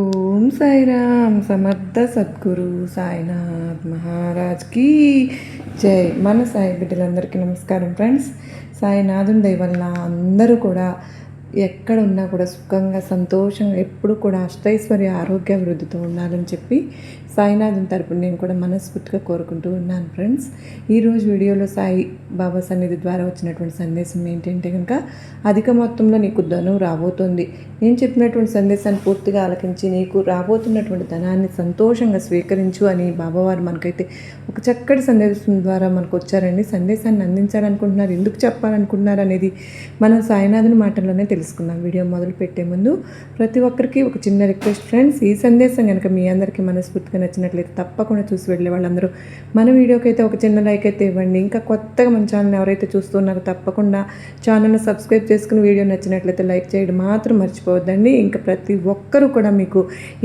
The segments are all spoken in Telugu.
ఓం సాయిరామ్ సమర్థ సద్గురు సాయినాథ్ మహారాజ్కి జై. మన సాయి బిడ్డలందరికీ నమస్కారం ఫ్రెండ్స్. సాయినాథుని దయవల్ల అందరూ కూడా ఎక్కడ ఉన్నా కూడా సుఖంగా సంతోషంగా ఎప్పుడు కూడా అష్టైశ్వర్య ఆరోగ్య వృద్ధితో ఉండాలని చెప్పి సాయినాథుని తరపున నేను కూడా మనస్ఫూర్తిగా కోరుకుంటూ ఉన్నాను ఫ్రెండ్స్. ఈరోజు వీడియోలో సాయి బాబా సన్నిధి ద్వారా వచ్చినటువంటి సందేశం ఏంటంటే కనుక అధిక మొత్తంలో నీకు ధనం రాబోతోంది. నేను చెప్పినటువంటి సందేశాన్ని పూర్తిగా ఆలకించి నీకు రాబోతున్నటువంటి ధనాన్ని సంతోషంగా స్వీకరించు అని బాబావారు మనకైతే ఒక చక్కటి సందేశం ద్వారా మనకు వచ్చారండి. సందేశాన్ని అందించాలనుకుంటున్నారు ఎందుకు చెప్పాలనుకుంటున్నారు అనేది మనం సాయినాథుని మాటల్లోనే తెలుసుకుందాం. వీడియో మొదలు పెట్టే ముందు ప్రతి ఒక్కరికి ఒక చిన్న రిక్వెస్ట్ ఫ్రెండ్స్. ఈ సందేశం కనుక మీ అందరికీ మనస్ఫూర్తిగా నచ్చినట్లయితే తప్పకుండా చూసి వెళ్ళే వాళ్ళందరూ మన వీడియోకి అయితే ఒక చిన్న లైక్ అయితే ఇవ్వండి. ఇంకా కొత్తగా మన ఛానల్ ఎవరైతే చూస్తున్నారో తప్పకుండా ఛానల్ని సబ్స్క్రైబ్ చేసుకుని వీడియో నచ్చినట్లయితే లైక్ చేయడం మాత్రం మర్చిపోవద్దండి. ఇంకా ప్రతి ఒక్కరూ కూడా మీకు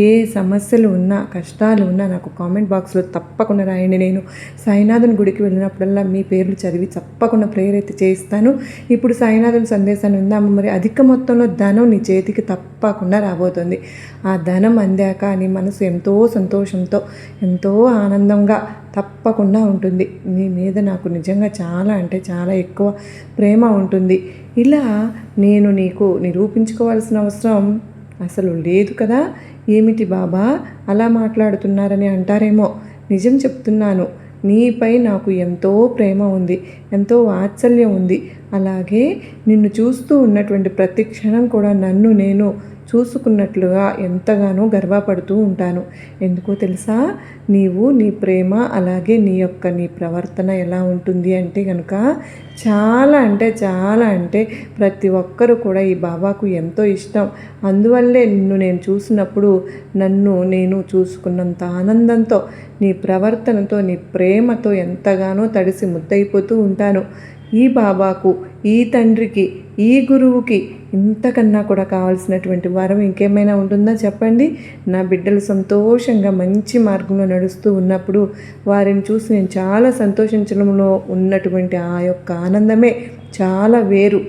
ఏ సమస్యలు ఉన్నా కష్టాలు ఉన్నా నాకు కామెంట్ బాక్స్లో తప్పకుండా రాయండి. నేను సాయినాథుని గుడికి వెళ్ళినప్పుడల్లా మీ పేర్లు చదివి తప్పకుండా ప్రేయర్ అయితే చేయిస్తాను. ఇప్పుడు సాయినాథుని సందేశాన్ని ఉందాము మరి అధిక మొత్తంలో ధనం నీ చేతికి తప్పకుండా రాబోతుంది. ఆ ధనం అందాక నీ మనసు ఎంతో సంతోషంతో ఎంతో ఆనందంగా తప్పకుండా ఉంటుంది. నీ మీద నాకు నిజంగా చాలా అంటే చాలా ఎక్కువ ప్రేమ ఉంటుంది. ఇలా నేను నీకు నిరూపించుకోవాల్సిన అవసరం అసలు లేదు కదా. ఏమిటి బాబా? అలా మాట్లాడుతున్నారని అంటారేమో. నిజం చెప్తున్నాను. నీపై నాకు ఎంతో ప్రేమ ఉంది ఎంతో వాత్సల్యం ఉంది. అలాగే నిన్ను చూస్తూ ఉన్నటువంటి ప్రతి క్షణం కూడా నన్ను నేను చూసుకున్నట్లుగా ఎంతగానో గర్వపడుతూ ఉంటాను. ఎందుకో తెలుసా? నీవు నీ ప్రేమ అలాగే నీ యొక్క నీ ప్రవర్తన ఎలా ఉంటుంది అంటే కనుక చాలా అంటే చాలా అంటే ప్రతి ఒక్కరు కూడా ఈ బాబాకు ఎంతో ఇష్టం. అందువల్లే నిన్ను నేను చూసినప్పుడు నన్ను నేను చూసుకున్నంత ఆనందంతో నీ ప్రవర్తనతో నీ ప్రేమతో ఎంతగానో తడిసి ముద్దయిపోతూ ఉంటాను. ఈ బాబాకు ఈ తండ్రికి ఈ గురువుకి ఇంతకన్నా కూడా కావాల్సినటువంటి వరం ఇంకేమైనా ఉంటుందా చెప్పండి? నా బిడ్డలు సంతోషంగా మంచి మార్గంలో నడుస్తూ ఉన్నప్పుడు వారిని చూసి నేను చాలా సంతోషించడంలో ఉన్నటువంటి ఆ యొక్క ఆనందమే చాలా వేరు.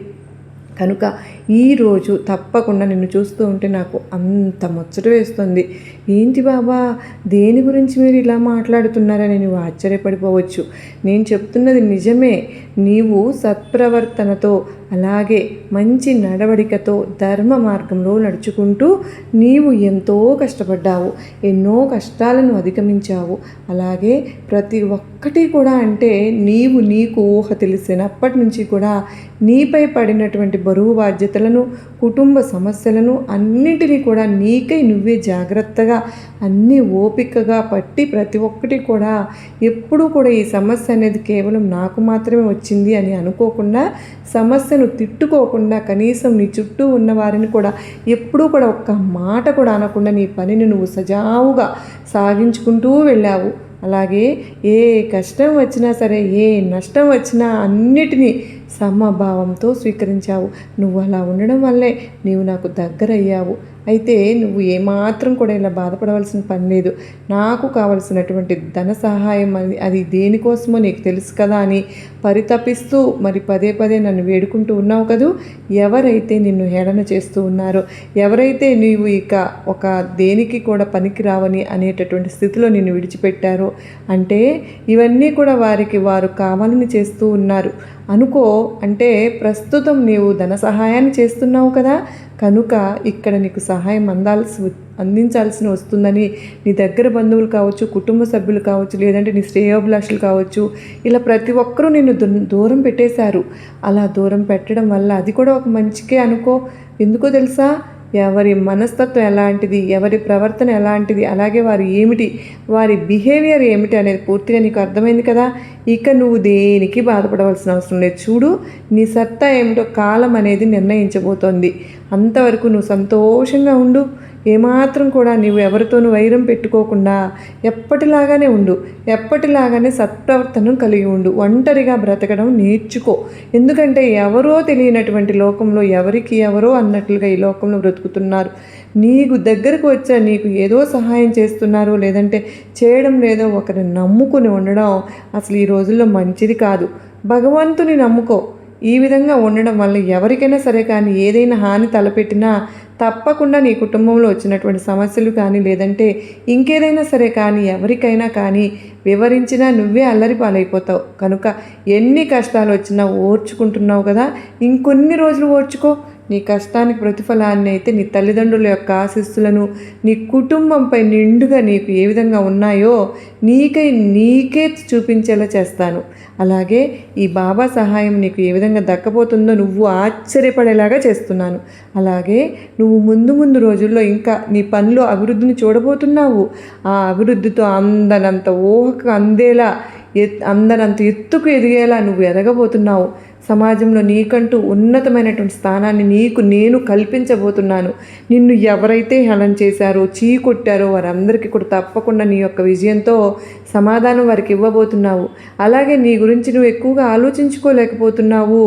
కనుక ఈరోజు తప్పకుండా నిన్ను చూస్తూ ఉంటే నాకు అంత ముచ్చట వేస్తుంది. ఏంటి బాబా? దేని గురించి మీరు ఇలా మాట్లాడుతున్నారని నువ్వు ఆశ్చర్యపడిపోవచ్చు. నేను చెప్తున్నది నిజమే. నీవు సత్ప్రవర్తనతో అలాగే మంచి నడవడికతో ధర్మ మార్గంలో నడుచుకుంటూ నీవు ఎంతో కష్టపడ్డావు. ఎన్నో కష్టాలను అధిగమించావు. అలాగే ప్రతి ఒక్కటి కూడా అంటే నీవు నీకు ఊహ తెలిసినప్పటి నుంచి కూడా నీపై పడినటువంటి బరువు బాధ్యతలను కుటుంబ సమస్యలను అన్నింటినీ కూడా నీకై నువ్వే జాగ్రత్తగా అన్నీ ఓపికగా పట్టి ప్రతి ఒక్కటి కూడా ఎప్పుడూ కూడా ఈ సమస్య అనేది కేవలం నాకు మాత్రమే వచ్చింది అని అనుకోకుండా సమస్యను తిట్టుకోకుండా కనీసం నీ చుట్టూ ఉన్న వారిని కూడా ఎప్పుడూ కూడా ఒక్క మాట కూడా అనకుండా నీ పనిని నువ్వు సజావుగా సాగించుకుంటూ వెళ్ళావు. అలాగే ఏ కష్టం వచ్చినా సరే ఏ నష్టం వచ్చినా అన్నిటినీ సమభావంతో స్వీకరించావు. నువ్వు అలా ఉండడం వల్లే నీవు నాకు దగ్గరయ్యావు. అయితే నువ్వు ఏమాత్రం కూడా ఇలా బాధపడవలసిన పని లేదు. నాకు కావలసినటువంటి ధన సహాయం అది అది దేనికోసమో నీకు తెలుసు కదా అని పరితపిస్తూ మరి పదే పదే నన్ను వేడుకుంటూ ఉన్నావు కదూ? ఎవరైతే నిన్ను హేళన చేస్తూ ఉన్నారో ఎవరైతే నీవు ఇక ఒక దేనికి కూడా పనికి రావని అనేటటువంటి స్థితిలో నిన్ను విడిచిపెట్టారో అంటే ఇవన్నీ కూడా వారికి వారు కావాలని చేస్తూ ఉన్నారు. అనుకో అంటే ప్రస్తుతం నీవు ధన సహాయాన్ని చేస్తున్నావు కదా కనుక ఇక్కడ నీకు సహాయం అందాల్సి అందించాల్సి వస్తుందని నీ దగ్గర బంధువులు కావచ్చు కుటుంబ సభ్యులు కావచ్చు లేదంటే నీ శ్రేయోభిలాషులు కావచ్చు ఇలా ప్రతి ఒక్కరూ నిన్ను దూరం పెట్టేశారు. అలా దూరం పెట్టడం వల్ల అది కూడా ఒక మంచికే అనుకో. ఎందుకో తెలుసా? ఎవరి మనస్తత్వం ఎలాంటిది ఎవరి ప్రవర్తన ఎలాంటిది అలాగే వారు ఏమిటి వారి బిహేవియర్ ఏమిటి అనేది పూర్తిగా నీకు అర్థమైంది కదా? ఇక నువ్వు దేనికి బాధపడవలసిన అవసరం లేదు. చూడు నీ సత్తా ఏమిటో కాలం అనేది నిర్ణయించబోతోంది. అంతవరకు నువ్వు సంతోషంగా ఉండు. ఏమాత్రం కూడా నీవు ఎవరితోనూ వైరం పెట్టుకోకుండా ఎప్పటిలాగానే ఉండు. ఎప్పటిలాగానే సత్ప్రవర్తనం కలిగి ఉండు. ఒంటరిగా బ్రతకడం నేర్చుకో. ఎందుకంటే ఎవరో తెలియనటువంటి లోకంలో ఎవరికి ఎవరో అన్నట్లుగా ఈ లోకంలో బ్రతుకుతున్నారు. నీకు దగ్గరకు వచ్చా నీకు ఏదో సహాయం చేస్తున్నారు లేదంటే చేయడం లేదో ఒకరిని నమ్ముకుని ఉండడం అసలు ఈ రోజుల్లో మంచిది కాదు. భగవంతుని నమ్ముకో. ఈ విధంగా ఉండడం వల్ల ఎవరికైనా సరే కానీ ఏదైనా హాని తలపెట్టినా తప్పకుండా నీ కుటుంబంలో వచ్చినటువంటి సమస్యలు కానీ లేదంటే ఇంకేదైనా సరే కానీ ఎవరికైనా కానీ వివరించినా నువ్వే అల్లరి పాలైపోతావు. కనుక ఎన్ని కష్టాలు వచ్చినా ఓర్చుకుంటున్నావు కదా ఇంకొన్ని రోజులు ఓర్చుకో. నీ కష్టానికి ప్రతిఫలాన్ని అయితే నీ తల్లిదండ్రుల యొక్క ఆశీస్సులను నీ కుటుంబంపై నిండుగా నీకు ఏ విధంగా ఉన్నాయో నీకై నీకే చూపించేలా చేస్తాను. అలాగే ఈ బాబా సహాయం నీకు ఏ విధంగా దక్కపోతుందో నువ్వు ఆశ్చర్యపడేలాగా చేస్తున్నాను. అలాగే నువ్వు ముందు ముందు రోజుల్లో ఇంకా నీ పనిలో అభివృద్ధిని చూడబోతున్నావు. ఆ అభివృద్ధితో అందనంత ఊహకు అందేలా ఎత్ అందనంత ఎత్తుకు ఎదిగేలా నువ్వు ఎదగబోతున్నావు. సమాజంలో నీకంటూ ఉన్నతమైనటువంటి స్థానాన్ని నీకు నేను కల్పించబోతున్నాను. నిన్ను ఎవరైతే హేళన చేశారో చీ కొట్టారో వారందరికీ కూడా తప్పకుండా నీ యొక్క విజయంతో సమాధానం వారికి ఇవ్వబోతున్నావు. అలాగే నీ గురించి నువ్వు ఎక్కువగా ఆలోచించుకోలేకపోతున్నావు.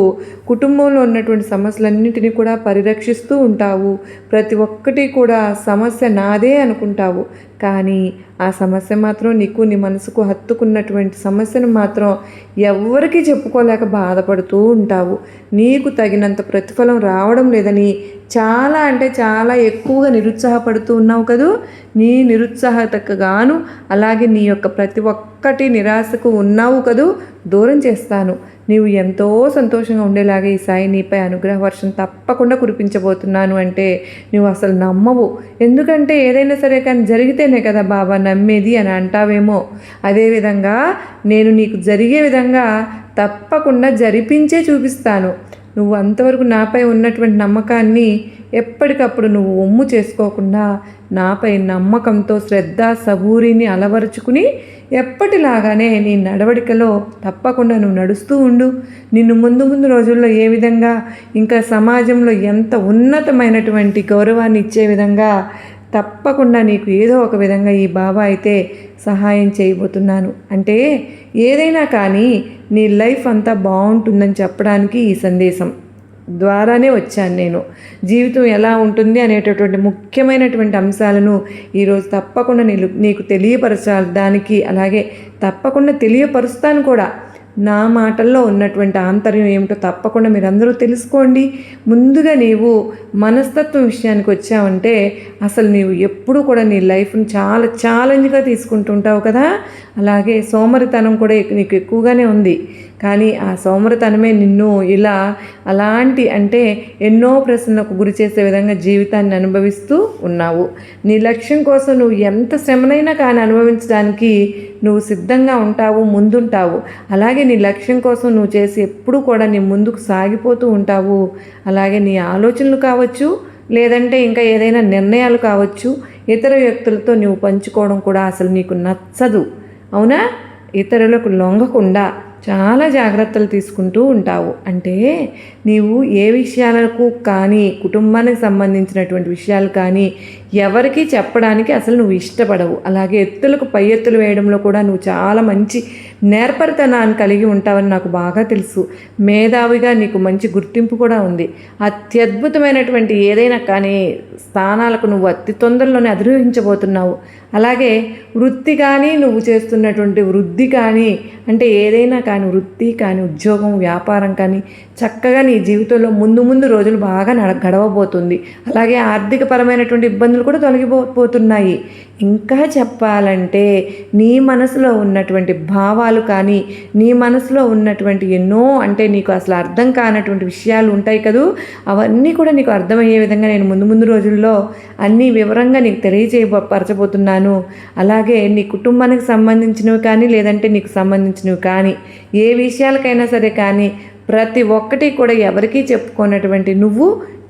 కుటుంబంలో ఉన్నటువంటి సమస్యలన్నింటినీ కూడా పరిరక్షిస్తూ ఉంటావు. ప్రతి ఒక్కటి కూడా సమస్య నాదే అనుకుంటావు. కానీ ఆ సమస్య మాత్రం నీకు నీ మనసుకు హత్తుకున్నటువంటి సమస్యను మాత్రం ఎవ్వరికీ చెప్పుకోలేక బాధపడుతూ ఉంటావు. నీకు తగినంత ప్రతిఫలం రావడం లేదని చాలా అంటే చాలా ఎక్కువగా నిరుత్సాహపడుతూ ఉన్నావు కదూ. నీ నిరుత్సాహతకు గాను అలాగే నీ యొక్క ప్రతి ఒక్కటి నిరాశకు ఉన్నావు కదూ. దూరం చేస్తాను. నీవు ఎంతో సంతోషంగా ఉండేలాగా ఈ సాయి నీపై అనుగ్రహ వర్షం తప్పకుండా కురిపించబోతున్నాను అంటే నువ్వు అసలు నమ్మవు. ఎందుకంటే ఏదైనా సరే కానీ జరిగితేనే కదా బాబా నమ్మేది అని అంటావేమో. అదేవిధంగా నేను నీకు జరిగే విధంగా తప్పకుండా జరిపించే చూపిస్తాను. నువ్వు అంతవరకు నాపై ఉన్నటువంటి నమ్మకాన్ని ఎప్పటికప్పుడు నువ్వు ఒమ్ము చేసుకోకుండా నాపై నమ్మకంతో శ్రద్ధ సబూరిని అలవరుచుకుని ఎప్పటిలాగానే నీ నడవడికలో తప్పకుండా నువ్వు నడుస్తూ ఉండు. నిన్ను ముందు ముందు రోజుల్లో ఏ విధంగా ఇంకా సమాజంలో ఎంత ఉన్నతమైనటువంటి గౌరవాన్ని ఇచ్చే విధంగా తప్పకుండా నీకు ఏదో ఒక విధంగా ఈ బాబా అయితే సహాయం చేయబోతున్నాను. అంటే ఏదైనా కానీ నీ లైఫ్ అంతా బాగుంటుందని చెప్పడానికి ఈ సందేశం. ద్వారానే వచ్చాను నేను. జీవితం ఎలా ఉంటుంది అనేటటువంటి ముఖ్యమైనటువంటి అంశాలను ఈరోజు తప్పకుండా నీకు నీకు తెలియపరచాలి. దానికి అలాగే తప్పకుండా తెలియపరుస్తాను కూడా. నా మాటల్లో ఉన్నటువంటి ఆంతర్యం ఏమిటో తప్పకుండా మీరందరూ తెలుసుకోండి. ముందుగా నీవు మనస్తత్వం విషయానికి వచ్చావంటే అసలు నీవు ఎప్పుడు కూడా నీ లైఫ్ని చాలా ఛాలెంజ్గా తీసుకుంటుంటావు కదా. అలాగే సోమరితనం కూడా నీకు ఎక్కువగానే ఉంది. కానీ ఆ సోమరతనమే నిన్ను ఇలా అలాంటి అంటే ఎన్నో ప్రశ్నలకు గురి చేసే విధంగా జీవితాన్ని అనుభవిస్తూ ఉన్నావు. నీ లక్ష్యం కోసం నువ్వు ఎంత శ్రమనైనా కానీ అనుభవించడానికి నువ్వు సిద్ధంగా ఉంటావు ముందుంటావు. అలాగే నీ లక్ష్యం కోసం నువ్వు చేసి ఎప్పుడూ కూడా నీ ముందుకు సాగిపోతూ ఉంటావు. అలాగే నీ ఆలోచనలు కావచ్చు లేదంటే ఇంకా ఏదైనా నిర్ణయాలు కావచ్చు ఇతర వ్యక్తులతో నువ్వు పంచుకోవడం కూడా అసలు నీకు నచ్చదు. అవునా? ఇతరులకు లొంగకుండా. చాలా జాగ్రత్తలు తీసుకుంటూ ఉంటావు. అంటే నీవు ఏ విషయాలకు కానీ కుటుంబానికి సంబంధించినటువంటి విషయాలు కానీ ఎవరికి చెప్పడానికి అసలు నువ్వు ఇష్టపడవు. అలాగే ఎత్తులకు పై ఎత్తులు వేయడంలో కూడా నువ్వు చాలా మంచి నేర్పరితనాన్ని కలిగి ఉంటావని నాకు బాగా తెలుసు. మేధావిగా నీకు మంచి గుర్తింపు కూడా ఉంది. అత్యద్భుతమైనటువంటి ఏదైనా కానీ స్థానాలకు నువ్వు అతి తొందరలోనే అధిరోహించబోతున్నావు. అలాగే వృత్తి కానీ నువ్వు చేస్తున్నటువంటి వృద్ధి కానీ అంటే ఏదైనా కానీ వృత్తి కానీ ఉద్యోగం వ్యాపారం కానీ చక్కగా నీ జీవితంలో ముందు ముందు రోజులు బాగా నడ గడవబోతుంది. అలాగే ఆర్థికపరమైనటువంటి ఇబ్బందులు కూడా తొలగిపోతున్నాయి. ఇంకా చెప్పాలంటే నీ మనసులో ఉన్నటువంటి భావాలు కానీ నీ మనసులో ఉన్నటువంటి ఎన్నో అంటే నీకు అసలు అర్థం కానటువంటి విషయాలు ఉంటాయి కదూ? అవన్నీ కూడా నీకు అర్థమయ్యే విధంగా నేను ముందు ముందు రోజుల్లో అన్నీ వివరంగా నీకు తెలియజేయపరచబోతున్నాను. అలాగే నీ కుటుంబానికి సంబంధించినవి కానీ లేదంటే నీకు సంబంధించినవి కానీ ఏ విషయాలకైనా సరే కానీ ప్రతి ఒక్కటి కూడా ఎవరికీ చెప్పుకున్నటువంటి నువ్వు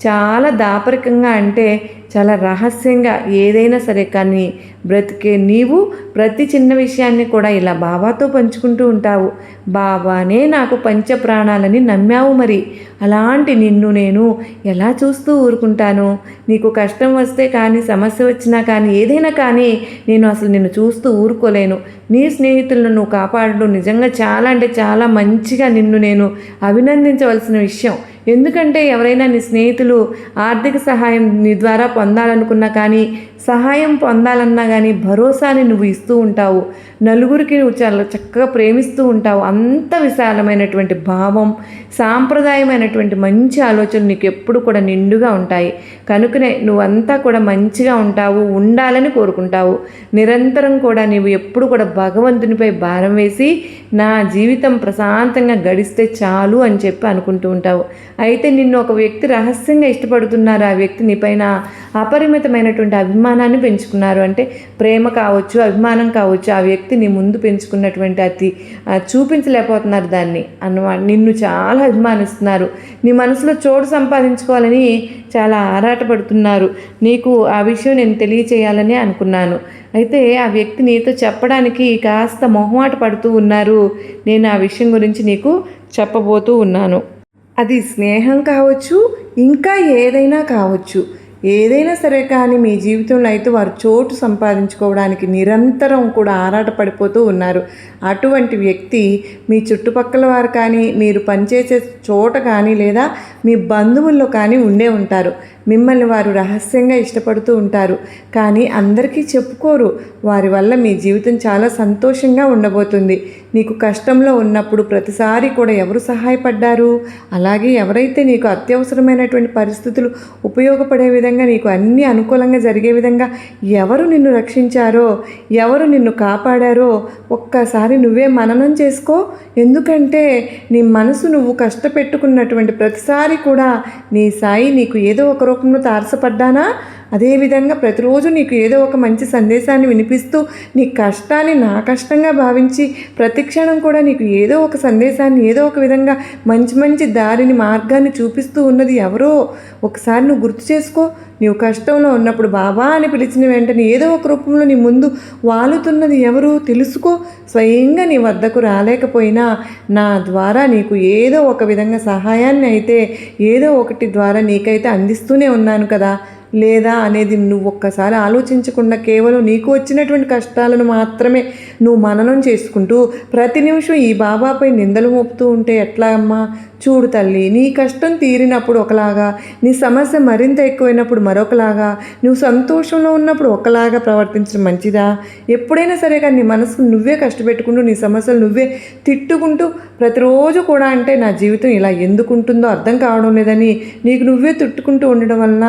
చాలా దాపరికంగా అంటే చాలా రహస్యంగా ఏదైనా సరే కానీ బ్రతికే నీవు ప్రతి చిన్న విషయాన్ని కూడా ఇలా బాబాతో పంచుకుంటూ ఉంటావు. బాబానే నాకు పంచ ప్రాణాలని నమ్మావు మరి. అలాంటి నిన్ను నేను ఎలా చూస్తూ ఊరుకుంటాను? నీకు కష్టం వస్తే కానీ సమస్య వచ్చినా కానీ ఏదైనా కానీ నేను అసలు నిన్ను చూస్తూ ఊరుకోలేను. నీ స్నేహితులను నువ్వు కాపాడడం నిజంగా చాలా అంటే చాలా మంచిగా నిన్ను నేను అభినందించవలసిన విషయం. ఎందుకంటే ఎవరైనా నీ స్నేహితులు ఆర్థిక సహాయం నీ ద్వారా పొందాలనుకున్నా కానీ సహాయం పొందాలన్నా కానీ భరోసాని నువ్వు ఇస్తూ ఉంటావు. నలుగురికి నువ్వు చాలా చక్కగా ప్రేమిస్తూ ఉంటావు. అంత విశాలమైనటువంటి భావం సాంప్రదాయమైనటువంటి మంచి ఆలోచనలు నీకు ఎప్పుడు కూడా నిండుగా ఉంటాయి. కనుకనే నువ్వంతా కూడా మంచిగా ఉంటావు ఉండాలని కోరుకుంటావు. నిరంతరం కూడా నీవు ఎప్పుడు కూడా భగవంతునిపై భారం వేసి నా జీవితం ప్రశాంతంగా గడిస్తే చాలు అని చెప్పి అనుకుంటూ ఉంటావు. అయితే నిన్ను ఒక వ్యక్తి రహస్యంగా ఇష్టపడుతున్నారు. ఆ వ్యక్తి నీపైన అపరిమితమైనటువంటి అభిమానాన్ని పెంచుకున్నారు. అంటే ప్రేమ కావచ్చు అభిమానం కావచ్చు ఆ వ్యక్తి నీ ముందు పెంచుకున్నటువంటి అతి చూపించలేకపోతున్నారు దాన్ని. అన్నమాట నిన్ను చాలా అభిమానిస్తున్నారు. నీ మనసులో చోటు సంపాదించుకోవాలని చాలా ఆరాటపడుతున్నారు. నీకు ఆ విషయం నేను తెలియచేయాలని అనుకున్నాను. అయితే ఆ వ్యక్తి నీతో చెప్పడానికి కాస్త మొహమాట పడుతూ ఉన్నారు. నేను ఆ విషయం గురించి నీకు చెప్పబోతూ ఉన్నాను. అది స్నేహం కావచ్చు ఇంకా ఏదైనా కావచ్చు. ఏదైనా సరే కానీ మీ జీవితంలో అయితే వారు చోటు సంపాదించుకోవడానికి నిరంతరం కూడా ఆరాటపడిపోతూ ఉన్నారు. అటువంటి వ్యక్తి మీ చుట్టుపక్కల వారు కానీ మీరు పనిచేసే చోట కానీ లేదా మీ బంధువుల్లో కానీ ఉండే ఉంటారు. మిమ్మల్ని వారు రహస్యంగా ఇష్టపడుతూ ఉంటారు. కానీ అందరికీ చెప్పుకోరు. వారి వల్ల మీ జీవితం చాలా సంతోషంగా ఉండబోతుంది. నీకు కష్టంలో ఉన్నప్పుడు ప్రతిసారి కూడా ఎవరు సహాయపడ్డారు? అలాగే ఎవరైతే నీకు అత్యవసరమైనటువంటి పరిస్థితులు ఉపయోగపడే విధంగా నీకు అన్ని అనుకూలంగా జరిగే విధంగా ఎవరు నిన్ను రక్షించారో ఎవరు నిన్ను కాపాడారో ఒక్కసారి నువ్వే మననం చేసుకో. ఎందుకంటే నీ మనసు నువ్వు కష్టపెట్టుకున్నటువంటి ప్రతిసారి కూడా నీ సాయి నీకు ఏదో ఒక రూపంలో తారసపడ్డానా? అదేవిధంగా ప్రతిరోజు నీకు ఏదో ఒక మంచి సందేశాన్ని వినిపిస్తూ నీ కష్టాన్ని నా కష్టంగా భావించి ప్రతిక్షణం కూడా నీకు ఏదో ఒక సందేశాన్ని ఏదో ఒక విధంగా మంచి మంచి దారిని మార్గాన్ని చూపిస్తూ ఉన్నది ఎవరో ఒకసారి నువ్వు గుర్తు చేసుకో. నీవు కష్టంలో ఉన్నప్పుడు బాబా అని పిలిచిన వెంటనే ఏదో ఒక రూపంలో నీ ముందు వాలుతున్నది ఎవరు తెలుసుకో. స్వయంగా నీ వద్దకు రాలేకపోయినా నా ద్వారా నీకు ఏదో ఒక విధంగా సహాయాన్ని అయితే ఏదో ఒకటి ద్వారా నీకైతే అందిస్తూనే ఉన్నాను కదా. లేదా అనేది నువ్వు ఒక్కసారి ఆలోచించకుండా కేవలం నీకు వచ్చినటువంటి కష్టాలను మాత్రమే నువ్వు మననం చేసుకుంటూ ప్రతి నిమిషం ఈ బాబాపై నిందలు మోపుతూ ఉంటే ఎట్లా అమ్మా చూడు తల్లి నీ కష్టం తీరినప్పుడు ఒకలాగా నీ సమస్య మరింత ఎక్కువైనప్పుడు మరొకలాగా నువ్వు సంతోషంలో ఉన్నప్పుడు ఒకలాగా ప్రవర్తించడం మంచిదా? ఎప్పుడైనా సరే కానీ నీ మనసుకు నువ్వే కష్టపెట్టుకుంటూ నీ సమస్యలు నువ్వే తిట్టుకుంటూ ప్రతిరోజు కూడా అంటే నా జీవితం ఇలా ఎందుకు ఉంటుందో అర్థం కావడం లేదని నీకు నువ్వే తిట్టుకుంటూ ఉండడం వలన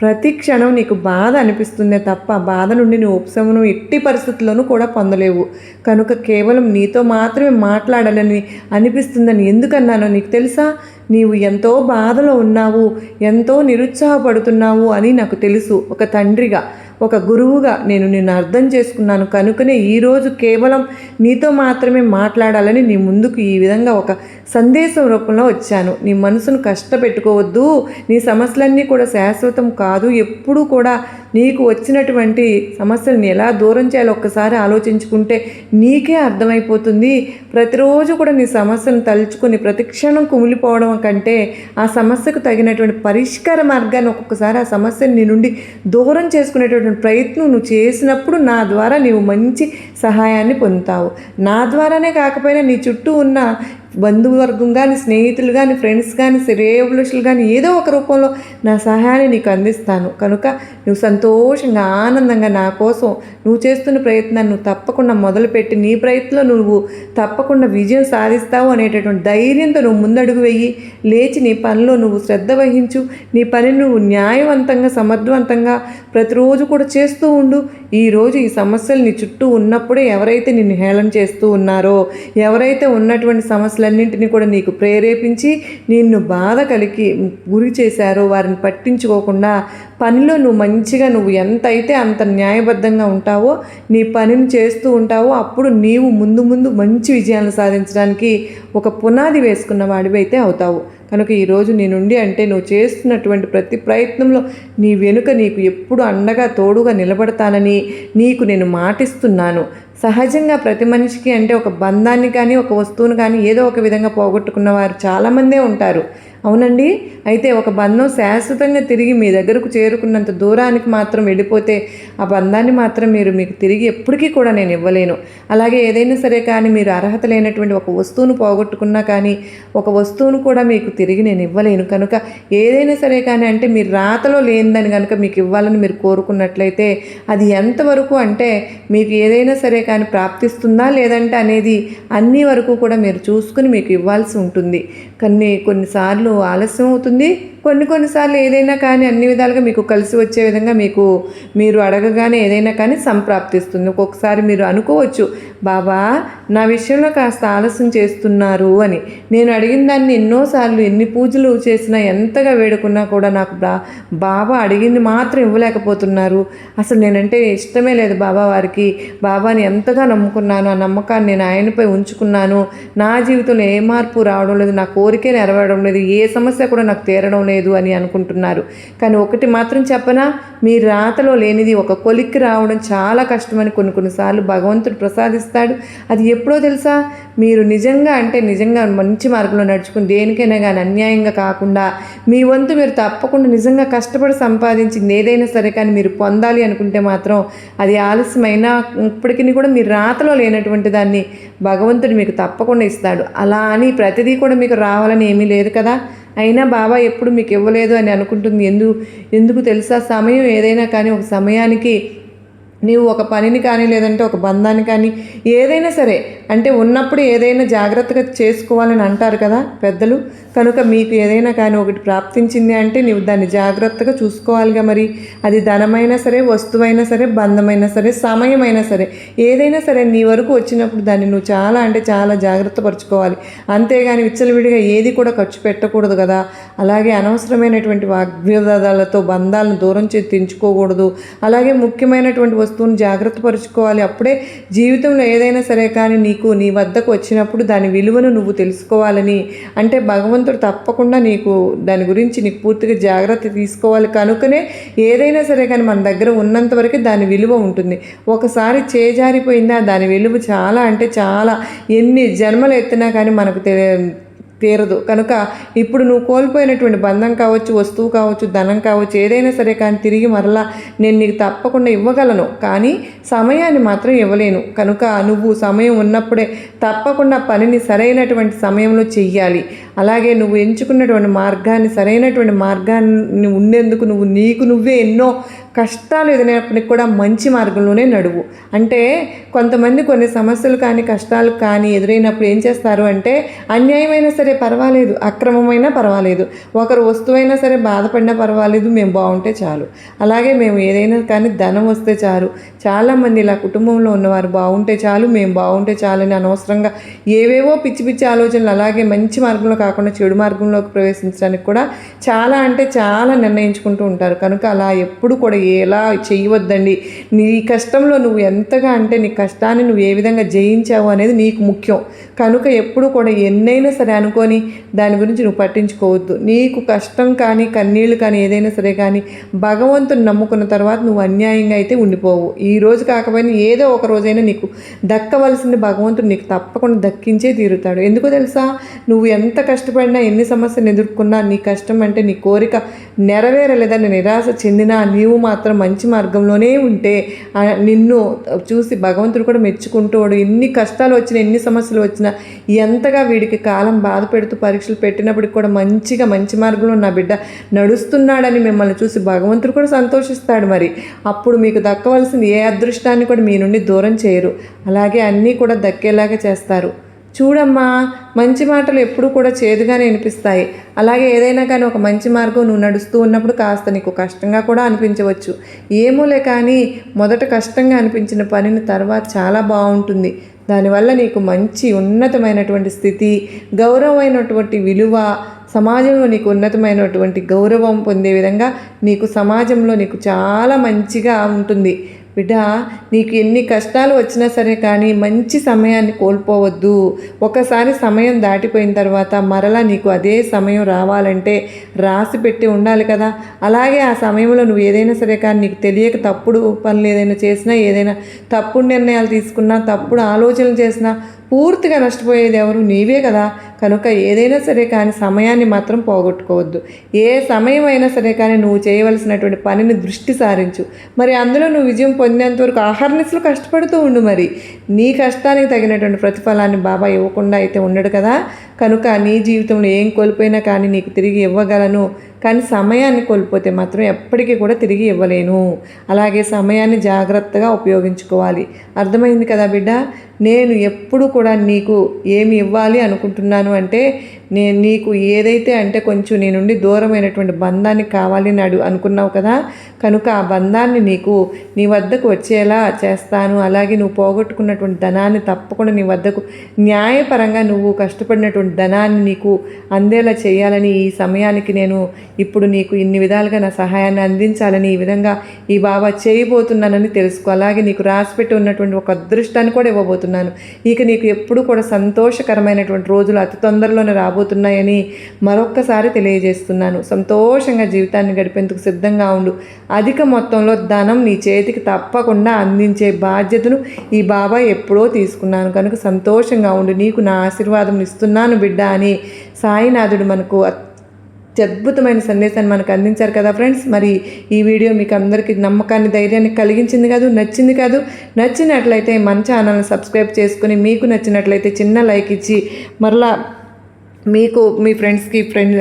ప్రతి క్షణం నీకు బాధ అనిపిస్తుందే తప్ప బాధ నుండి నువ్వు ఉపశమనం ఎట్టి పరిస్థితుల్లోనూ కూడా పొందలేవు. కనుక కేవలం నీతో మాత్రమే మాట్లాడాలని అనిపిస్తుందని ఎందుకన్నానో నీకు తెలుసా? నీవు ఎంతో బాధలో ఉన్నావు ఎంతో నిరుత్సాహపడుతున్నావు అని నాకు తెలుసు. ఒక తండ్రిగా ఒక గురువుగా నేను నిన్ను అర్థం చేసుకున్నాను. కనుకనే ఈరోజు కేవలం నీతో మాత్రమే మాట్లాడాలని నీ ముందుకు ఈ విధంగా ఒక సందేశం రూపంలో వచ్చాను. నీ మనసును కష్టపెట్టుకోవద్దు. నీ సమస్యలన్నీ కూడా శాశ్వతం కాదు. ఎప్పుడూ కూడా నీకు వచ్చినటువంటి సమస్యలను ఎలా దూరం చేయాలో ఒక్కసారి ఆలోచించుకుంటే నీకే అర్థమైపోతుంది. ప్రతిరోజు కూడా నీ సమస్యను తలుచుకొని ప్రతిక్షణం కుమిలిపోవడం కంటే ఆ సమస్యకు తగినటువంటి పరిష్కార మార్గాన్ని ఒక్కొక్కసారి ఆ సమస్యను నీ నుండి దూరం చేసుకునేటువంటి ప్రయత్నం నువ్వు చేసినప్పుడు నా ద్వారా నీవు మంచి సహాయాన్ని పొందుతావు. నా ద్వారానే కాకపోయినా నీ చుట్టూ ఉన్న బంధువర్గం కానీ స్నేహితులు కానీ ఫ్రెండ్స్ కానీ శ్రేయభిలాషులు కానీ ఏదో ఒక రూపంలో నా సహాయాన్ని నీకు అందిస్తాను. కనుక నువ్వు సంతోషంగా ఆనందంగా నా కోసం నువ్వు చేస్తున్న ప్రయత్నాన్ని నువ్వు తప్పకుండా మొదలుపెట్టి నీ ప్రయత్నంలో నువ్వు తప్పకుండా విజయం సాధిస్తావు అనేటటువంటి ధైర్యంతో నువ్వు ముందడుగు వెయ్యి లేచి నీ పనిలో నువ్వు శ్రద్ధ వహించు. నీ పని నువ్వు న్యాయవంతంగా సమర్థవంతంగా ప్రతిరోజు కూడా చేస్తూ ఉండు. ఈరోజు ఈ సమస్యలు నీ చుట్టూ ఉన్నప్పుడే ఎవరైతే నిన్ను హేళన చేస్తూ ఉన్నారో ఎవరైతే ఉన్నటువంటి సమస్యలు సమస్యలన్నింటినీ కూడా నీకు ప్రేరేపించి నిన్ను బాధ కలిగి గురి చేశారో వారిని పట్టించుకోకుండా పనిలో నువ్వు మంచిగా నువ్వు ఎంత అయితే అంత న్యాయబద్ధంగా ఉంటావో నీ పనిని చేస్తూ ఉంటావో అప్పుడు నీవు ముందు ముందు మంచి విజయాలను సాధించడానికి ఒక పునాది వేసుకున్న వాడివి అయితే అవుతావు. కనుక ఈరోజు నీ నుండి అంటే నువ్వు చేస్తున్నటువంటి ప్రతి ప్రయత్నంలో నీ వెనుక నీకు ఎప్పుడు అండగా తోడుగా నిలబడతానని నీకు నేను మాటిస్తున్నాను. సహజంగా ప్రతి మనిషికి అంటే ఒక బంధాన్ని కానీ ఒక వస్తువును కానీ ఏదో ఒక విధంగా పోగొట్టుకున్న వారు చాలామందే ఉంటారు. అవునండి. అయితే ఒక బంధం శాశ్వతంగా తిరిగి మీ దగ్గరకు చేరుకున్నంత దూరానికి మాత్రం వెళ్ళిపోతే ఆ బంధాన్ని మాత్రం మీరు మీకు తిరిగి ఎప్పటికీ కూడా నేను ఇవ్వలేను. అలాగే ఏదైనా సరే కానీ మీరు అర్హత లేనటువంటి ఒక వస్తువును పోగొట్టుకున్నా కానీ ఒక వస్తువును కూడా మీకు తిరిగి నేను ఇవ్వలేను. కనుక ఏదైనా సరే కానీ అంటే మీరు రాతలో లేనిదని కనుక మీకు ఇవ్వాలని మీరు కోరుకున్నట్లయితే అది ఎంతవరకు అంటే మీకు ఏదైనా సరే కానీ ప్రాప్తిస్తుందా లేదంటే అనేది అన్ని వరకు కూడా మీరు చూసుకుని మీకు ఇవ్వాల్సి ఉంటుంది. కొన్ని కొన్నిసార్లు ఆలస్యం అవుతుంది. కొన్ని కొన్నిసార్లు ఏదైనా కానీ అన్ని విధాలుగా మీకు కలిసి వచ్చే విధంగా మీకు మీరు అడగగానే ఏదైనా కానీ సంప్రాప్తిస్తుంది. ఒక్కొక్కసారి మీరు అనుకోవచ్చు బాబా నా విషయంలో కాస్త ఆలస్యం చేస్తున్నారు అని. నేను అడిగిన దాన్ని ఎన్నోసార్లు ఎన్ని పూజలు చేసినా ఎంతగా వేడుకున్నా కూడా నాకు బా బాబా అడిగింది మాత్రం ఇవ్వలేకపోతున్నారు. అసలు నేనంటే ఇష్టమే లేదు బాబా వారికి. బాబాని ఎంతగా నమ్ముకున్నాను ఆ నమ్మకాన్ని నేను ఆయనపై ఉంచుకున్నాను. నా జీవితంలో ఏ మార్పు రావడం లేదు నా కోరికే నెరవేరడం లేదు ఏ ఏ సమస్య కూడా నాకు తీరడం లేదు అని అనుకుంటున్నారు. కానీ ఒకటి మాత్రం చెప్పనా మీ రాతలో లేనిది ఒక కొలిక్కి రావడం చాలా కష్టమని కొన్ని కొన్నిసార్లు భగవంతుడు ప్రసాదిస్తాడు. అది ఎప్పుడో తెలుసా? మీరు నిజంగా అంటే నిజంగా మంచి మార్గంలో నడుచుకుని దేనికైనా కానీ అన్యాయంగా కాకుండా మీ వంతు మీరు తప్పకుండా నిజంగా కష్టపడి సంపాదించింది ఏదైనా సరే కానీ మీరు పొందాలి అనుకుంటే మాత్రం అది ఆలస్యమైనా ఇప్పటికీ కూడా మీ రాతలో లేనటువంటి దాన్ని భగవంతుడు మీకు తప్పకుండా ఇస్తాడు. అలా అని ప్రతిదీ కూడా మీకు రావాలని ఏమీ లేదు కదా? అయినా బాబా ఎప్పుడు మీకు ఇవ్వలేదు అని అనుకుంటుంది. ఎందు ఎందుకు తెలుసా? సమయం ఏదైనా కానీ ఒక సమయానికి నీవు ఒక పనిని కానీ లేదంటే ఒక బంధాన్ని కానీ ఏదైనా సరే అంటే ఉన్నప్పుడు ఏదైనా జాగ్రత్తగా చేసుకోవాలని అంటారు కదా పెద్దలు. కనుక మీకు ఏదైనా కానీ ఒకటి ప్రాప్తించింది అంటే నీవు దాన్ని జాగ్రత్తగా చూసుకోవాలిగా మరి. అది ధనమైనా సరే వస్తువైనా సరే బంధమైనా సరే సమయమైనా సరే ఏదైనా సరే నీ వరకు వచ్చినప్పుడు దాన్ని నువ్వు చాలా అంటే చాలా జాగ్రత్త పరుచుకోవాలి. అంతేగాని విచ్చలవిడిగా ఏది కూడా ఖర్చు పెట్టకూడదు కదా. అలాగే అనవసరమైనటువంటి వాగ్వివాదాలతో బంధాలను దూరం చేసి తెంచుకోకూడదు. అలాగే ముఖ్యమైనటువంటి వస్తువును జాగ్రత్త పరుచుకోవాలి. అప్పుడే జీవితంలో ఏదైనా సరే కానీ నీకు నీ వద్దకు వచ్చినప్పుడు దాని విలువను నువ్వు తెలుసుకోవాలని. అంటే భగవంతు భగవంతుడు తప్పకుండా నీకు దాని గురించి నీకు పూర్తిగా జాగ్రత్త తీసుకోవాలి. కనుకనే ఏదైనా సరే కానీ మన దగ్గర ఉన్నంత వరకు దాని విలువ ఉంటుంది. ఒకసారి చేజారిపోయిందా? దాని విలువ చాలా అంటే చాలా. ఎన్ని జన్మలు ఎత్తినా కానీ మనకు తీరదు. కనుక ఇప్పుడు నువ్వు కోల్పోయినటువంటి బంధం కావచ్చు వస్తువు కావచ్చు ధనం కావచ్చు ఏదైనా సరే కానీ తిరిగి మరలా నేను నీకు తప్పకుండా ఇవ్వగలను. కానీ సమయాన్ని మాత్రం ఇవ్వలేను. కనుక నువ్వు సమయం ఉన్నప్పుడే తప్పకుండా పనిని సరైనటువంటి సమయంలో చెయ్యాలి. అలాగే నువ్వు ఎంచుకున్నటువంటి మార్గాన్ని సరైనటువంటి మార్గాన్ని ఉండేందుకు నువ్వు నీకు నువ్వే ఎన్నో కష్టాలు ఎదురైనప్పటికి కూడా మంచి మార్గంలోనే నడువు. అంటే కొంతమంది కొన్ని సమస్యలు కానీ కష్టాలు కానీ ఎదురైనప్పుడు ఏం చేస్తారు అంటే అన్యాయమైనా సరే పర్వాలేదు అక్రమమైనా పర్వాలేదు. ఒకరు వస్తువైనా సరే బాధపడినా పర్వాలేదు మేము బాగుంటే చాలు. అలాగే మేము ఏదైనా కానీ ధనం వస్తే చాలు. చాలామంది ఇలా కుటుంబంలో ఉన్నవారు బాగుంటే చాలు మేము బాగుంటే చాలని అనవసరంగా ఏవేవో పిచ్చి పిచ్చి ఆలోచనలు అలాగే మంచి మార్గంలో కాకుండా చెడు మార్గంలోకి ప్రవేశించడానికి కూడా చాలా అంటే చాలా నిర్ణయించుకుంటూ ఉంటారు. కనుక అలా ఎప్పుడు కూడా ఎలా చేయవద్దండి. నీ కష్టంలో నువ్వు ఎంతగా అంటే నీ కష్టాన్ని నువ్వు ఏ విధంగా జయించావు అనేది నీకు ముఖ్యం. కనుక ఎప్పుడు కూడా ఎన్నైనా సరే అనుకొని దాని గురించి నువ్వు పట్టించుకోవద్దు. నీకు కష్టం కానీ కన్నీళ్ళు కానీ ఏదైనా సరే కానీ భగవంతుని నమ్ముకున్న తర్వాత నువ్వు అన్యాయంగా అయితే ఉండిపోవు. ఈ రోజు కాకపోయినా ఏదో ఒక రోజైనా నీకు దక్కవలసింది భగవంతుడు నీకు తప్పకుండా దక్కించే తీరుతాడు. ఎందుకో తెలుసా? నువ్వు ఎంత కష్టం కష్టపడినా ఎన్ని సమస్యలు ఎదుర్కొన్నా నీ కష్టం అంటే నీ కోరిక నెరవేరలేదని నిరాశ చెందినా నీవు మాత్రం మంచి మార్గంలోనే ఉంటే నిన్ను చూసి భగవంతుడు కూడా మెచ్చుకుంటాడు ఎన్ని కష్టాలు వచ్చినా ఎన్ని సమస్యలు వచ్చినా ఎంతగా వీడికి కాలం బాధ పెడుతూ పరీక్షలు పెట్టినప్పటికి కూడా మంచిగా మంచి మార్గంలో నా బిడ్డ నడుస్తున్నాడని మిమ్మల్ని చూసి భగవంతుడు కూడా సంతోషిస్తాడు మరి. అప్పుడు మీకు దక్కవలసింది ఏ అదృష్టాన్ని కూడా మీ నుండి దూరం చేయరు. అలాగే అన్నీ కూడా దక్కేలాగా చేస్తారు. చూడమ్మా మంచి మాటలు ఎప్పుడూ కూడా చేదుగానే అనిపిస్తాయి అలాగే ఏదైనా కానీ ఒక మంచి మార్గం నువ్వు నడుస్తూ ఉన్నప్పుడు కాస్త నీకు కష్టంగా కూడా అనిపించవచ్చు. ఏమోలే కానీ మొదట కష్టంగా అనిపించిన పనిని తర్వాత చాలా బాగుంటుంది. దానివల్ల నీకు మంచి ఉన్నతమైనటువంటి స్థితి గౌరవమైనటువంటి విలువ సమాజంలో నీకు ఉన్నతమైనటువంటి గౌరవం పొందే విధంగా నీకు సమాజంలో నీకు చాలా మంచిగా ఉంటుంది. బిడ్డ నీకు ఎన్ని కష్టాలు వచ్చినా సరే కానీ మంచి సమయాన్ని కోల్పోవద్దు. ఒకసారి సమయం దాటిపోయిన తర్వాత మరలా నీకు అదే సమయం రావాలంటే రాసి పెట్టి ఉండాలి కదా. అలాగే ఆ సమయంలో నువ్వు ఏదైనా సరే కానీ నీకు తెలియక తప్పుడు పనులు ఏదైనా చేసినా ఏదైనా తప్పుడు నిర్ణయాలు తీసుకున్నా తప్పుడు ఆలోచనలు చేసినా పూర్తిగా నష్టపోయేది ఎవరు? నీవే కదా. కనుక ఏదైనా సరే కానీ సమయాన్ని మాత్రం పోగొట్టుకోవద్దు. ఏ సమయం అయినా సరే కానీ నువ్వు చేయవలసినటువంటి పనిని దృష్టి సారించు. మరి అందులో నువ్వు విజయం పొందేంత వరకు కష్టపడుతూ ఉండు మరి. నీ కష్టానికి తగినటువంటి ప్రతిఫలాన్ని బాబా ఇవ్వకుండా అయితే ఉండడు కదా. కనుక నీ జీవితంలో ఏం కోల్పోయినా కానీ నీకు తిరిగి ఇవ్వగలను. కానీ సమయాన్ని కోల్పోతే మాత్రం ఎప్పటికీ కూడా తిరిగి ఇవ్వలేను. అలాగే సమయాన్ని జాగ్రత్తగా ఉపయోగించుకోవాలి. అర్థమైంది కదా బిడ్డ? నేను ఎప్పుడు కూడా నీకు ఏమి ఇవ్వాలి అనుకుంటున్నాను అంటే నేను నీకు ఏదైతే అంటే కొంచెం నీ నుండి దూరమైనటువంటి బంధాన్ని కావాలి నాడు అనుకున్నావు కదా కనుక ఆ బంధాన్ని నీకు నీ వద్దకు వచ్చేలా చేస్తాను. అలాగే నువ్వు పోగొట్టుకున్నటువంటి ధనాన్ని తప్పకుండా నీ వద్దకు న్యాయపరంగా నువ్వు కష్టపడినటువంటి ధనాన్ని నీకు అందేలా చేయాలని ఈ సమయానికి నేను ఇప్పుడు నీకు ఇన్ని విధాలుగా నా సహాయాన్ని అందించాలని ఈ విధంగా ఈ బాబా చేయబోతున్నానని తెలుసుకో. అలాగే నీకు రాసిపెట్టి ఉన్నటువంటి ఒక అదృష్టాన్ని కూడా ఇవ్వబోతున్నాను. ఇక నీకు ఎప్పుడు కూడా సంతోషకరమైనటువంటి రోజులు అతి తొందరలోనే రాబోతున్నాయని మరొక్కసారి తెలియజేస్తున్నాను. సంతోషంగా జీవితాన్ని గడిపేందుకు సిద్ధంగా ఉండు. అధిక మొత్తంలో ధనం నీ చేతికి తప్పకుండా అందించే బాధ్యతను ఈ బాబా ఎప్పుడో తీసుకున్నాను. కనుక సంతోషంగా ఉండు. నీకు నా ఆశీర్వాదం ఇస్తున్నాను బిడ్డ అని సాయినాథుడు మనకు అత్యద్భుతమైన సందేశాన్ని మనకు అందించారు కదా ఫ్రెండ్స్. మరి ఈ వీడియో మీకు అందరికీ నమ్మకాన్ని ధైర్యాన్ని కలిగించింది కాదు నచ్చింది కాదు. నచ్చినట్లయితే మన ఛానల్ని సబ్స్క్రైబ్ చేసుకుని మీకు నచ్చినట్లయితే చిన్న లైక్ ఇచ్చి మరలా మీకు మీ ఫ్రెండ్స్కి ఫ్రెండ్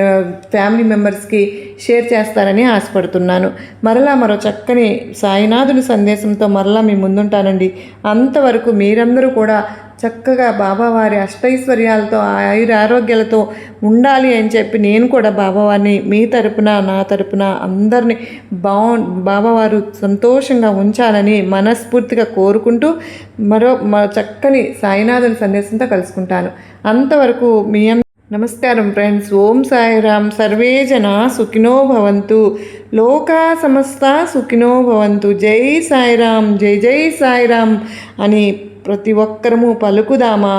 ఫ్యామిలీ మెంబర్స్కి షేర్ చేస్తారని ఆశపడుతున్నాను. మరలా మరో చక్కని సాయినాథుని సందేశంతో మరలా మీ ముందుంటానండి. అంతవరకు మీరందరూ కూడా చక్కగా బాబావారి అష్టైశ్వర్యాలతో ఆయుర ఆరోగ్యాలతో ఉండాలి అని చెప్పి నేను కూడా బాబావారిని మీ తరపున నా తరపున అందరినీ బా బాబావారు సంతోషంగా ఉంచాలని మనస్ఫూర్తిగా కోరుకుంటూ మరో మరో చక్కని సాయినాథుని సందేశంతో కలుసుకుంటాను. అంతవరకు మీ నమస్కారం ఫ్రెండ్స్. ఓం సాయిరామ్. సర్వే జన సుఖినో భవంతు. లోకా సమస్త సుఖినో భవంతు. జై సాయిరామ్. జై జై సాయిరామ్ అని ప్రతి ఒక్కరము పలుకుదామా?